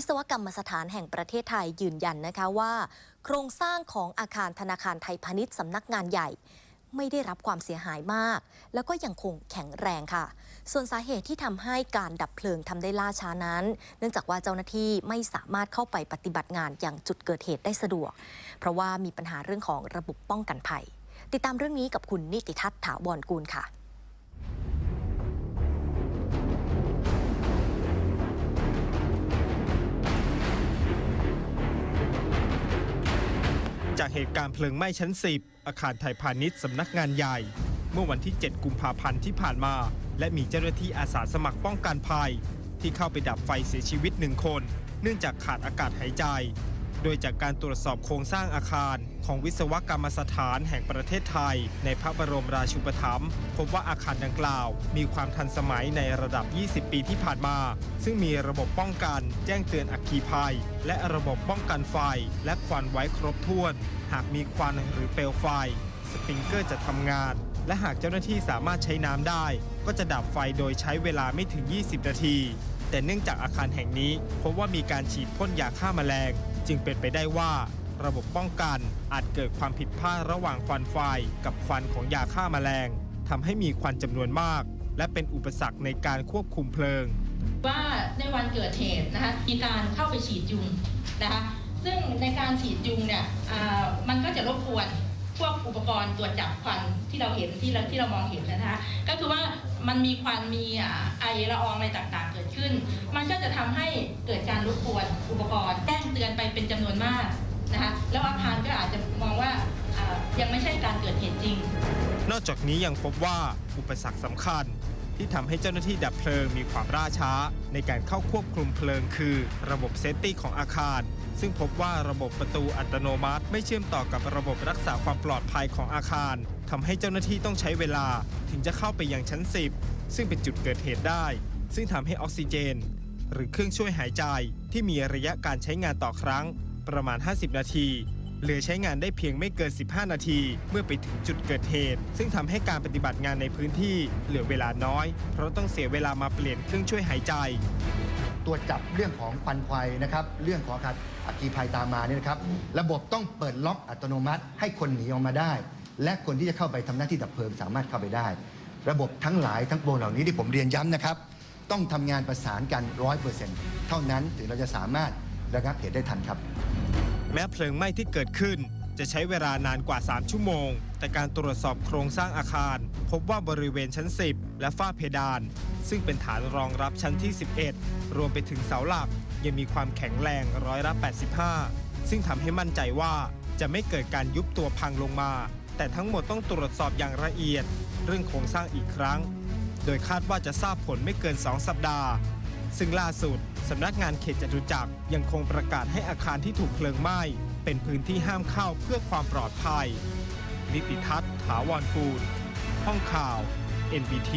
วิศวกรรมสถานแห่งประเทศไทยยืนยันนะคะว่า โครงสร้างของอาคารธนาคารไทยพาณิชย์สำนักงานใหญ่ ไม่ได้รับความเสียหายมาก แล้วก็ยังคงแข็งแรงค่ะ ส่วนสาเหตุที่ทำให้การดับเพลิงทำได้ล่าช้านั้น เนื่องจากว่าเจ้าหน้าที่ไม่สามารถเข้าไปปฏิบัติงานอย่างจุดเกิดเหตุได้สะดวก เพราะว่ามีปัญหาเรื่องของระบบป้องกันภัย ติดตามเรื่องนี้กับคุณนิติทัศน์ถาวรกูลค่ะ จากเหตุการณ์เพลิงไหม้ชั้น 10 อาคารไทยพาณิชย์สำนักงานใหญ่ เมื่อวันที่ 7 กุมภาพันธ์ที่ผ่านมา และมีเจ้าหน้าที่อาสาสมัครป้องกันภัย ที่เข้าไปดับไฟเสียชีวิตหนึ่งคน เนื่องจากขาดอากาศหายใจ โดยจากการตรวจสอบโครงสร้างอาคาร ของวิศวกรรมสถานแห่งประเทศไทย ในพระบรมราชูปถัมภ์พบว่าอาคารดังกล่าว มีความทันสมัยในระดับ 20 ปีที่ผ่านมา ซึ่งมีระบบป้องกัน แจ้งเตือนอัคคีภัย และระบบป้องกันไฟ และควันไว้ครบถ้วน หากมีควันหรือเปลวไฟ สปริงเกอร์จะทำงาน และหากเจ้าหน้าที่สามารถใช้น้ำได้ ก็จะดับไฟโดยใช้เวลาไม่ถึง 20 นาที แต่เนื่องจากอาคารแห่งนี้พบว่ามีการฉีดพ่นยาฆ่าแมลง จึงเป็นไปได้ว่า ระบบป้องกัน อาจเกิดความผิดพลาดระหว่างควันไฟกับควันของยาฆ่าแมลงทำให้มีควันจำนวนมาก และเป็นอุปสรรคในการควบคุมเพลิง ว่าในวันเกิดเหตุนะคะมีการเข้าไปฉีดยุงนะคะซึ่งในการฉีดยุงเนี่ยมันก็จะรบกวนพวกอุปกรณ์ตรวจจับควันที่เราเห็นที่เราที่เรามองเห็นนะคะก็คือว่ามันมีควันมีไอละอองอะไรต่างๆ เกิดขึ้น มันก็จะทำให้เกิดการรบกวนอุปกรณ์แจ้งเตือนไปเป็นจำนวนมาก นะคะแล้วอาคารก็อาจจะมองว่ายังไม่ใช่การเกิดเหตุจริง นอกจากนี้ยังพบว่าอุปสรรคสำคัญ ที่ทำให้เจ้าหน้าที่ดับเพลิงมีความล่าช้า ในการเข้าควบคุมเพลิงคือ ระบบเซฟตี้ของอาคาร ซึ่งพบว่าระบบประตูอัตโนมัติ ไม่เชื่อมต่อกับระบบรักษาความปลอดภัยของอาคารทำให้เจ้าหน้าที่ต้องใช้เวลา ถึงจะเข้าไปยังชั้น 10 ซึ่งเป็นจุดเกิดเหตุได้ ซึ่งทำให้ออกซิเจน หรือเครื่องช่วยหายใจที่มีระยะการใช้งานต่อครั้ง ประมาณ 50 นาทีเหลือใช้งานได้เพียงไม่เกิน 15 นาที เมื่อไปถึงจุดเกิดเหตุ ซึ่งทำให้การปฏิบัติงานในพื้นที่เหลือเวลาน้อย เพราะต้องเสียเวลามาเปลี่ยนเครื่องช่วยหายใจตรวจจับเรื่องของควันไฟนะครับ เรื่องของอาการอัคคีภัยตามมาเนี่ยนะครับ ระบบต้องเปิดล็อกอัตโนมัติ ให้คนหนีออกมาได้ และคนที่จะเข้าไปทำหน้าที่ดับเพลิงสามารถเข้าไปได้ ระบบทั้งหลายทั้งปวงเหล่านี้ที่ผมเรียนย้ำนะครับ ต้องทำงานประสานกันร้อยเปอร์เซ็นต์เท่านั้นถึงเราจะสามารถระงับเหตุได้ทันครับ แม้เพลิงไหม้ที่เกิดขึ้น จะใช้เวลานานกว่า 3 ชั่วโมง แต่การตรวจสอบโครงสร้างอาคาร พบว่าบริเวณชั้น 10 และฝ้าเพดาน ซึ่งเป็นฐานรองรับชั้นที่ 11 รวมไปถึงเสาหลัก ยังมีความแข็งแรงร้อยละ85 ซึ่งทำให้มั่นใจว่าจะไม่เกิดการยุบตัวพังลงมา แต่ทั้งหมดต้องตรวจสอบอย่างละเอียด เรื่องโครงสร้างอีกครั้ง โดยคาดว่าจะทราบผลไม่เกิน 2 สัปดาห์ ซึ่งล่าสุดสำนักงานเขตจตุจักรยังคงประกาศให้อาคารที่ถูกเพลิงไหม้ เป็นพื้นที่ห้ามเข้าเพื่อความปลอดภัย นิติทัศน์ ถาวรกูลห้องข่าว NBT